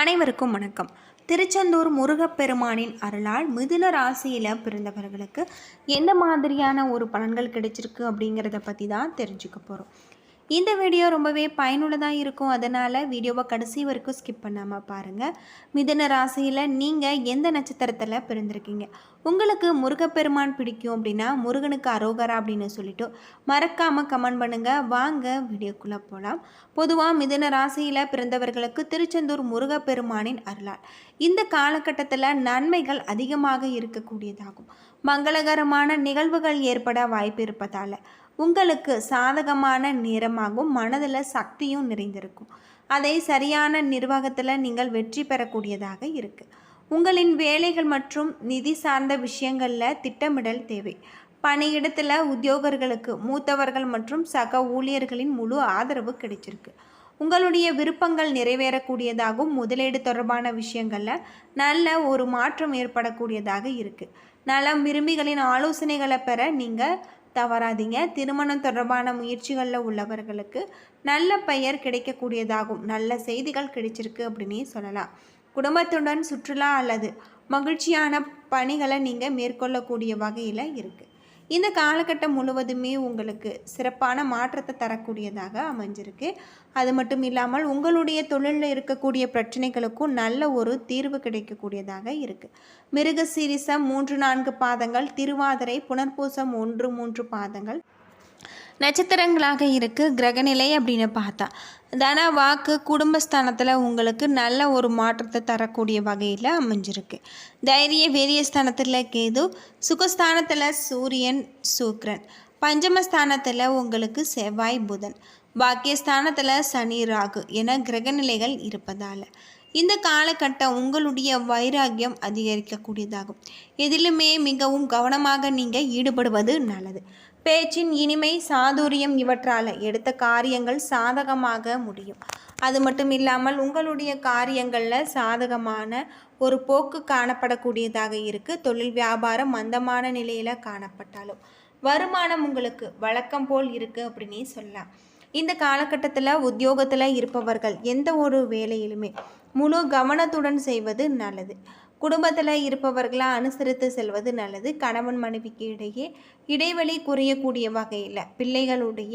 அனைவருக்கும் வணக்கம். திருச்செந்தூர் முருகப்பெருமானின் அருளால் மிதுன ராசியில் பிறந்தவர்களுக்கு எந்த மாதிரியான ஒரு பலன்கள் கிடைச்சிருக்கு அப்படிங்கிறத பற்றி தான் தெரிஞ்சுக்க போகிறோம் இந்த வீடியோ ரொம்பவே பயனுள்ளதாக இருக்கும். அதனால் வீடியோவை கடைசி வரைக்கும் ஸ்கிப் பண்ணாமல் பாருங்கள் மிதுன ராசியில் நீங்கள் எந்த நட்சத்திரத்தில் பிறந்திருக்கீங்க? உங்களுக்கு முருகப்பெருமான் பிடிக்கும் அப்படின்னா முருகனுக்கு அரோகரா அப்படின்னு சொல்லிட்டு மறக்காமல் கமெண்ட் பண்ணுங்கள் வாங்க வீடியோக்குள்ளே போகலாம் பொதுவாக மிதுன ராசியில் பிறந்தவர்களுக்கு திருச்செந்தூர் முருகப்பெருமானின் அருளால் இந்த காலகட்டத்தில் நன்மைகள் அதிகமாக இருக்கக்கூடியதாகும். மங்களகரமான நிகழ்வுகள் ஏற்பட வாய்ப்பு இருப்பதால் உங்களுக்கு சாதகமான நேரமாகவும் மனதில் சக்தியும் நிறைந்திருக்கும். அதை சரியான நிர்வாகத்தில் நீங்கள் வெற்றி பெறக்கூடியதாக இருக்குது உங்களின் வேலைகள் மற்றும் நிதி சார்ந்த விஷயங்களில் திட்டமிடல் தேவை. பணியிடத்தில் உத்தியோகர்களுக்கு மூத்தவர்கள் மற்றும் சக ஊழியர்களின் முழு ஆதரவு கிடைச்சிருக்கு. உங்களுடைய விருப்பங்கள் நிறைவேறக்கூடியதாகவும் முதலீடு தொடர்பான விஷயங்களில் நல்ல ஒரு மாற்றம் ஏற்படக்கூடியதாக இருக்குது நலம் விரும்பிகளின் ஆலோசனைகளை பெற நீங்கள் தவறாதீங்க. திருமணம் தொடர்பான முயற்சிகளில் உள்ளவர்களுக்கு நல்ல பெயர் கிடைக்கக்கூடியதாகும். நல்ல செய்திகள் கிடைச்சிருக்கு அப்படின்னே சொல்லலாம். குடும்பத்துடன் சுற்றுலா அல்லது மகிழ்ச்சியான பணிகளை நீங்கள் மேற்கொள்ளக்கூடிய வகையில் இருக்குது இந்த காலகட்டம் முழுவதுமே உங்களுக்கு சிறப்பான மாற்றத்தை தரக்கூடியதாக அமைஞ்சிருக்கு. அது மட்டும் இல்லாமல் உங்களுடைய தொழிலில் இருக்கக்கூடிய பிரச்சனைகளுக்கும் நல்ல ஒரு தீர்வு கிடைக்கக்கூடியதாக இருக்குது மிருக சீரிசம் மூன்று நான்கு பாதங்கள் திருவாதிரை புனர்பூசம் ஒன்று மூன்று பாதங்கள். நட்சத்திரங்களாக இருக்குது கிரகநிலை அப்படின்னு பார்த்தா தன வாக்கு குடும்பஸ்தானத்தில் உங்களுக்கு நல்ல ஒரு மாற்றத்தை தரக்கூடிய வகையில் அமைஞ்சிருக்கு. தைரிய வீரியஸ்தானத்தில் கேது சுகஸ்தானத்தில் சூரியன் சுக்ரன் பஞ்சமஸ்தானத்தில் உங்களுக்கு செவ்வாய் புதன். பாக்கியஸ்தானத்தில் சனி ராகு என கிரகநிலைகள் இருப்பதால். இந்த காலகட்டம் உங்களுடைய வைராக்கியம் அதிகரிக்கக்கூடியதாகும். எதிலுமே மிகவும் கவனமாக நீங்கள் ஈடுபடுவது நல்லது. பேச்சின் இனிமை சாதுரியம் இவற்றால் எடுத்த காரியங்கள் சாதகமாக முடியும். அது மட்டும் இல்லாமல் உங்களுடைய காரியங்களில் சாதகமான ஒரு போக்கு காணப்படக்கூடியதாக இருக்குது தொழில் வியாபாரம் மந்தமான நிலையில் காணப்பட்டாலும். வருமானம் உங்களுக்கு வழக்கம் போல் இருக்குது அப்படின்னே சொல்லலாம். இந்த காலகட்டத்தில் உத்தியோகத்தில் இருப்பவர்கள் எந்த ஒரு வேலையிலுமே முழு கவனத்துடன் செய்வது நல்லது. குடும்பத்தில் இருப்பவர்களை அனுசரித்து செல்வது நல்லது. கணவன் மனைவிக்கு இடையே இடைவெளி குறையக்கூடிய வகையில் பிள்ளைகளுடைய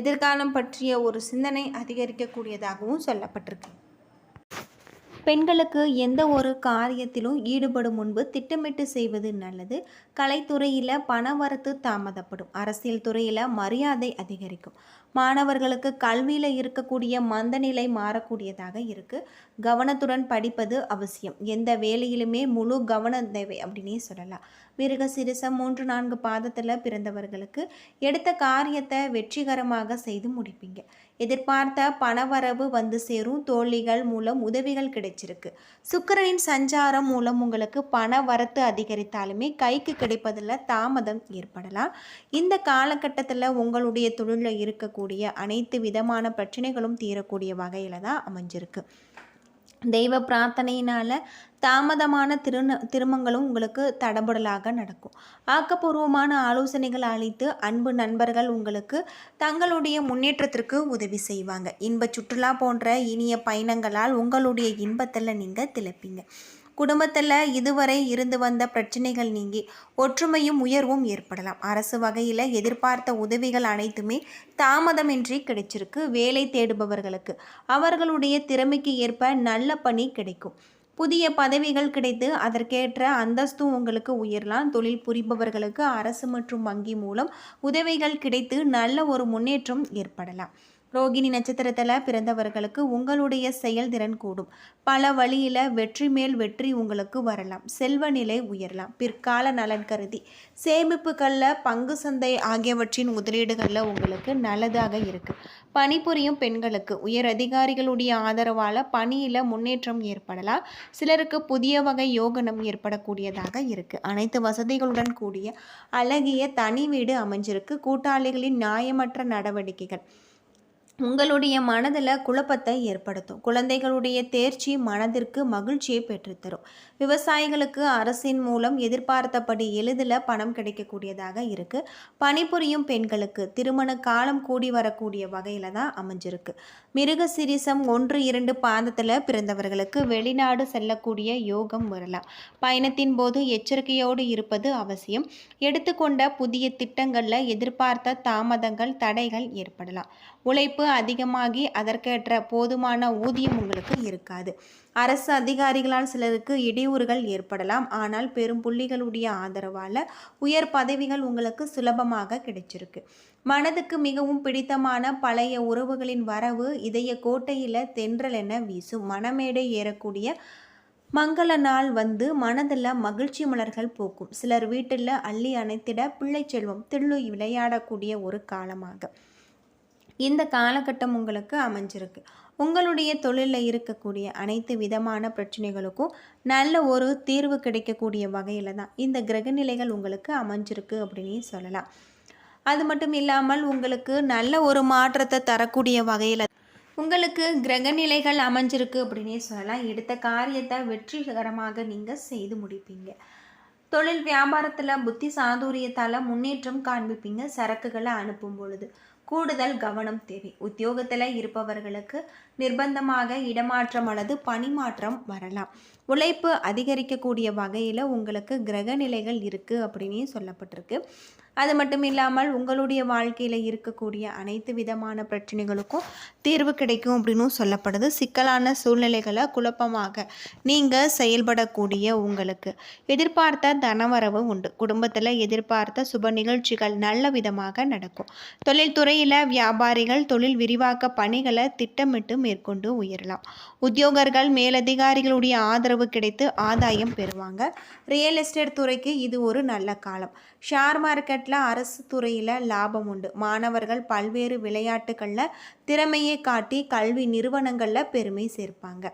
எதிர்காலம் பற்றிய ஒரு சிந்தனை அதிகரிக்கக்கூடியதாகவும் சொல்லப்பட்டிருக்கு. பெண்களுக்கு எந்த ஒரு காரியத்திலும் ஈடுபடும் முன்பு திட்டமிட்டு செய்வது நல்லது. கலைத்துறையில் பணவரத்து தாமதப்படும். அரசியல் துறையில் மரியாதை அதிகரிக்கும். மாணவர்களுக்கு கல்வியில் இருக்கக்கூடிய மந்தநிலை மாறக்கூடியதாக இருக்குது கவனத்துடன் படிப்பது அவசியம். எந்த வேலையிலுமே முழு கவனம் தேவை அப்படின்னே சொல்லலாம். மிருக சிறுசம் மூன்று நான்கு பாதத்தில் பிறந்தவர்களுக்கு எடுத்த காரியத்தை வெற்றிகரமாக செய்து முடிப்பீங்க. எதிர்பார்த்த பணவரவு வந்து சேரும். தோழிகள் மூலம் உதவிகள் கிடைச்சிருக்கு. சுக்கிரனின் சஞ்சாரம் மூலம் உங்களுக்கு பண வரத்து அதிகரித்தாலுமே கைக்கு கிடைப்பதில் தாமதம் ஏற்படலாம். இந்த காலகட்டத்தில் உங்களுடைய தொழிலில் இருக்கக்கூடிய அனைத்து விதமான பிரச்சனைகளும் தீரக்கூடிய வகையில் தான் அமைஞ்சிருக்கு. தெய்வ பிரார்த்தனையினால் தாமதமான திரு திருமங்களும் உங்களுக்கு தடபுடலாக நடக்கும். ஆக்கப்பூர்வமான ஆலோசனைகள் அளித்து அன்பு நண்பர்கள் உங்களுக்கு தங்களுடைய முன்னேற்றத்திற்கு உதவி செய்வாங்க. இன்ப சுற்றுலா போன்ற இனிய பயணங்களால் உங்களுடைய இன்பத்தில் நீங்கள் திளப்பீங்க. குடும்பத்தில் இதுவரை இருந்து வந்த பிரச்சனைகள் நீங்கி ஒற்றுமையும் உயர்வும் ஏற்படலாம். அரசு வகையில் எதிர்பார்த்த உதவிகள் அனைத்துமே தாமதமின்றி கிடைச்சிருக்கு வேலை தேடுபவர்களுக்கு. அவர்களுடைய திறமைக்கு ஏற்ப நல்ல பணி கிடைக்கும். புதிய பதவிகள் கிடைத்து அதற்கேற்ற அந்தஸ்தும் உங்களுக்கு உயரலாம். தொழில் புரிபவர்களுக்கு அரசு மற்றும் வங்கி மூலம் உதவிகள் கிடைத்து நல்ல ஒரு முன்னேற்றம் ஏற்படலாம். ரோகிணி நட்சத்திரத்தில் பிறந்தவர்களுக்கு உங்களுடைய செயல்திறன் கூடும். பல வழியில் வெற்றி மேல் வெற்றி உங்களுக்கு வரலாம். செல்வ நிலை உயரலாம். பிற்கால நலன் கருதி. சேமிப்புகளில் பங்கு சந்தை ஆகியவற்றின் முதலீடுகளில் உங்களுக்கு நல்லதாக இருக்குது பணிபுரியும் பெண்களுக்கு உயர் அதிகாரிகளுடைய ஆதரவால் பணியில் முன்னேற்றம் ஏற்படலாம். சிலருக்கு புதிய வகை யோகனம் ஏற்படக்கூடியதாக இருக்குது அனைத்து வசதிகளுடன் கூடிய அழகிய தனி வீடு அமைஞ்சிருக்கு. கூட்டாளிகளின் நியாயமற்ற நடவடிக்கைகள். உங்களுடைய மனதில் குழப்பத்தை ஏற்படுத்தும். குழந்தைகளுடைய தேர்ச்சி மனதிற்கு மகிழ்ச்சியை பெற்றுத்தரும். விவசாயிகளுக்கு அரசின் மூலம் எதிர்பார்த்தபடி எளிதில் பணம் கிடைக்கக்கூடியதாக இருக்குது பணிபுரியும் பெண்களுக்கு திருமண காலம் கூடி வரக்கூடிய வகையில் தான் அமைஞ்சிருக்கு. மிருக சிரிசம் ஒன்று இரண்டு பாதத்தில் பிறந்தவர்களுக்கு வெளிநாடு செல்லக்கூடிய யோகம் வரலாம். பயணத்தின் போது எச்சரிக்கையோடு இருப்பது அவசியம். எடுத்துக்கொண்ட புதிய திட்டங்களில் எதிர்பார்த்த தாமதங்கள் தடைகள் ஏற்படலாம். உழைப்பு அதிகமாகி அதற்கேற்ற போதுமான ஊதியம் உங்களுக்கு இருக்காது. அரசு அதிகாரிகளால் சிலருக்கு இடையூறுகள் ஏற்படலாம். ஆனால் பெரும் புள்ளிகளுடைய ஆதரவால் உயர் பதவிகள் உங்களுக்கு சுலபமாக கிடைச்சிருக்கு. மனதுக்கு மிகவும் பிடித்தமான பழைய உறவுகளின் வரவு இதய கோட்டையில் தென்றல் என வீசும். மனமேடை ஏறக்கூடிய மங்கள நாள் வந்து மனதில் மகிழ்ச்சி மலர்கள் பூக்கும். சிலர் வீட்டில் அள்ளி அணைத்திட பிள்ளை செல்வம் திள்ளு விளையாடக்கூடிய ஒரு காலமாக. இந்த காலகட்டம் உங்களுக்கு அமைஞ்சிருக்கு. உங்களுடைய தொழிலில் இருக்கக்கூடிய அனைத்து விதமான பிரச்சனைகளுக்கும் நல்ல ஒரு தீர்வு கிடைக்கக்கூடிய வகையில் தான் இந்த கிரகநிலைகள் உங்களுக்கு அமைஞ்சிருக்கு அப்படின்னு சொல்லலாம். அது மட்டும் இல்லாமல் உங்களுக்கு நல்ல ஒரு மாற்றத்தை தரக்கூடிய வகையில் உங்களுக்கு கிரகநிலைகள் அமைஞ்சிருக்கு அப்படின்னே சொல்லலாம். எடுத்த காரியத்தை வெற்றிகரமாக நீங்கள் செய்து முடிப்பீங்க. தொழில் வியாபாரத்தில் புத்தி சாதுரியத்தால் முன்னேற்றம் காண்பிப்பீங்க. சரக்குகளை அனுப்பும் பொழுது கூடுதல் கவனம் தேவை. உத்தியோகத்தில் இருப்பவர்களுக்கு நிர்பந்தமாக இடமாற்றம் அல்லது பணிமாற்றம் வரலாம். உழைப்பு அதிகரிக்கக்கூடிய வகையில் உங்களுக்கு கிரக நிலைகள் இருக்குது அப்படின்னு சொல்லப்பட்டிருக்கு. அது மட்டும் இல்லாமல் உங்களுடைய வாழ்க்கையில் இருக்கக்கூடிய அனைத்து விதமான பிரச்சனைகளுக்கும் தீர்வு கிடைக்கும் அப்படின்னும் சொல்லப்படுது. சிக்கலான சூழ்நிலைகளை குழப்பமாக நீங்கள் செயல்படக்கூடிய உங்களுக்கு எதிர்பார்த்த தனவரவு உண்டு. குடும்பத்தில் எதிர்பார்த்த சுப நிகழ்ச்சிகள் நல்ல விதமாக நடக்கும். தொழில்துறை தொழில்துறையில் வியாபாரிகள் தொழில் விரிவாக்க பணிகளை திட்டமிட்டு மேற்கொண்டு உயரலாம். உத்தியோகர்கள் மேலதிகாரிகளுடைய ஆதரவு கிடைத்து ஆதாயம் பெறுவாங்க. ரியல் எஸ்டேட் துறைக்கு இது ஒரு நல்ல காலம். ஷேர் மார்க்கெட்டில் அரசு துறையில் லாபம் உண்டு. மாணவர்கள் பல்வேறு விளையாட்டுகளில் திறமையை காட்டி கல்வி நிறுவனங்களில் பெருமை சேர்ப்பாங்க.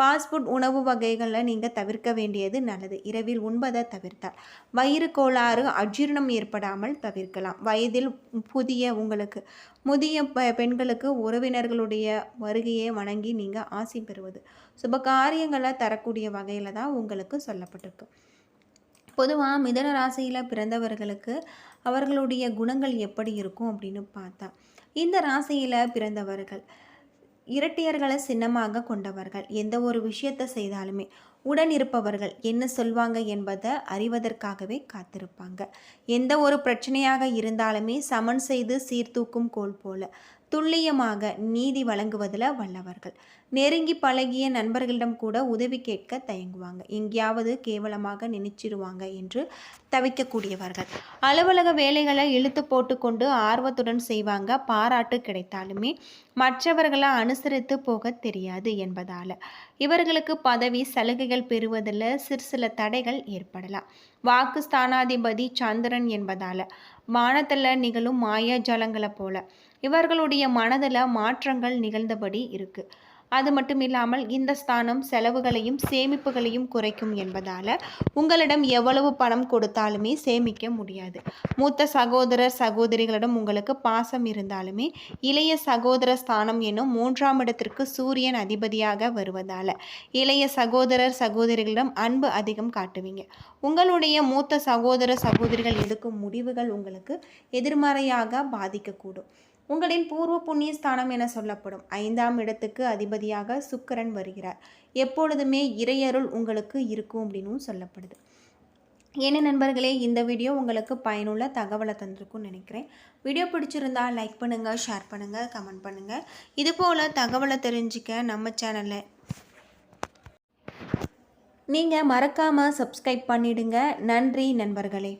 பாஸ்புட் உணவு வகைகளை நீங்கள் தவிர்க்க வேண்டியது நல்லது. இரவில் உண்பதை தவிர்த்தால். வயிறு கோளாறு அஜீரணம் ஏற்படாமல் தவிர்க்கலாம். வயதில் புதிய உங்களுக்கு முதிய பெண்களுக்கு உறவினர்களுடைய வருகையை வணங்கி நீங்கள் ஆசை பெறுவது. சுப காரியங்களை தரக்கூடிய வகையில் தான் உங்களுக்கு சொல்லப்பட்டிருக்கு. பொதுவாக மிதன ராசியில் பிறந்தவர்களுக்கு அவர்களுடைய குணங்கள் எப்படி இருக்கும் அப்படின்னு பார்த்தா இந்த ராசியில் பிறந்தவர்கள் இரட்டையர்களை சின்னமாக கொண்டவர்கள். எந்த ஒரு விஷயத்தை செய்தாலுமே உடன் இருப்பவர்கள் என்ன சொல்வாங்க என்பதை அறிவதற்காகவே காத்திருப்பாங்க. எந்த ஒரு பிரச்சனையாக இருந்தாலுமே சமன் செய்து சீர்தூக்கும் கோல் போல. துல்லியமாக நீதி வழங்குவதில் வல்லவர்கள். நெருங்கி பழகிய நண்பர்களிடம் கூட உதவி கேட்க தயங்குவாங்க. எங்கேயாவது கேவலமாக நினைச்சிருவாங்க என்று தவிக்கக்கூடியவர்கள். அலுவலக வேலைகளை இழுத்து போட்டுக்கொண்டு ஆர்வத்துடன் செய்வாங்க. பாராட்டு கிடைத்தாலுமே மற்றவர்களை அனுசரித்து போக தெரியாது என்பதால். இவர்களுக்கு பதவி சலுகைகள் பெறுவதில் சிறு சில தடைகள் ஏற்படலாம். வாக்கு ஸ்தானாதிபதி சந்திரன் என்பதால். வானத்தில் நிகழும் மாயாஜாலங்களை போல. இவர்களுடைய மனதில் மாற்றங்கள் நிகழ்ந்தபடி இருக்குது அது மட்டும் இல்லாமல் இந்த ஸ்தானம் செலவுகளையும் சேமிப்புகளையும் குறைக்கும் என்பதால் உங்களிடம் எவ்வளவு பணம் கொடுத்தாலுமே சேமிக்க முடியாது. மூத்த சகோதரர் சகோதரிகளிடம் உங்களுக்கு பாசம் இருந்தாலுமே இளைய சகோதர ஸ்தானம் என்னும் மூன்றாம் இடத்திற்கு சூரியன் அதிபதியாக வருவதால் இளைய சகோதரர் சகோதரிகளிடம் அன்பு அதிகம் காட்டுவீங்க. உங்களுடைய மூத்த சகோதர சகோதரிகள் எடுக்கும் முடிவுகள் உங்களுக்கு எதிர்மறையாக பாதிக்கக்கூடும். உங்களின் பூர்வ புண்ணிய ஸ்தானம் என சொல்லப்படும். ஐந்தாம் இடத்துக்கு அதிபதியாக சுக்கரன் வருகிறார். எப்பொழுதுமே இறையருள் உங்களுக்கு இருக்கும் அப்படின்னும் சொல்லப்படுது. என்ன நண்பர்களே இந்த வீடியோ உங்களுக்கு பயனுள்ள தகவலை தந்திருக்கும்னு நினைக்கிறேன். வீடியோ பிடிச்சிருந்தா லைக் பண்ணுங்கள் ஷேர் பண்ணுங்கள் கமெண்ட் பண்ணுங்கள் இது போல் தகவலை தெரிஞ்சுக்க நம்ம சேனலை நீங்கள் மறக்காமல் சப்ஸ்கிரைப் பண்ணிடுங்க. நன்றி நண்பர்களே.